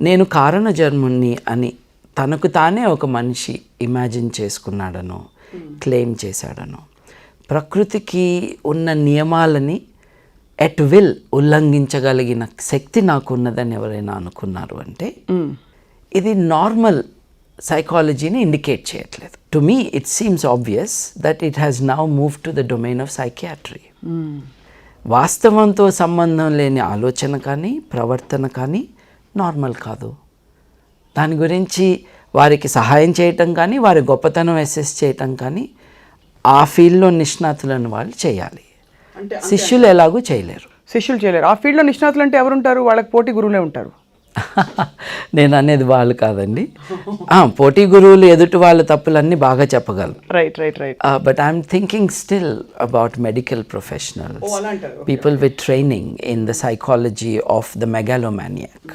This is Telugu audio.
నేను కారణ జన్ముణ్ణి అని తనకు తానే ఒక మనిషి ఇమాజిన్ చేసుకున్నాడనో క్లెయిమ్ చేశాడనో. ప్రకృతికి ఉన్న నియమాలని ఎట్ విల్ ఉల్లంఘించగలిగిన శక్తి నాకు ఉన్నదని ఎవరైనా అనుకున్నారు అంటే ఇది నార్మల్ సైకాలజీని ఇండికేట్ చేయట్లేదు. To me it seems obvious that it has now move to the domain of psychiatry. వాస్తవంతో సంబంధం లేని ఆలోచన కానీ ప్రవర్తన కానీ నార్మల్ కాదు. దాని గురించి వారికి సహాయం చేయటం కానీ వారి గొప్పతనం అసెస్ చేయటం కానీ ఆ ఫీల్డ్లో నిష్ణాతులను వాళ్ళు చేయాలి. శిష్యులు ఎలాగూ చేయలేరు. శిష్యులు చేయలేరు. ఆ ఫీల్డ్లో నిష్ణాతులు అంటే ఎవరు ఉంటారు వాళ్ళకి పోటీ గురువులే ఉంటారు. నేను అనేది వాళ్ళు కాదండి. పోటీ గురువులు ఎదుటి వాళ్ళ తప్పులన్నీ బాగా చెప్పగలరు right right right but I'm thinking still about medical professionals people with training in the psychology of the megalomaniac.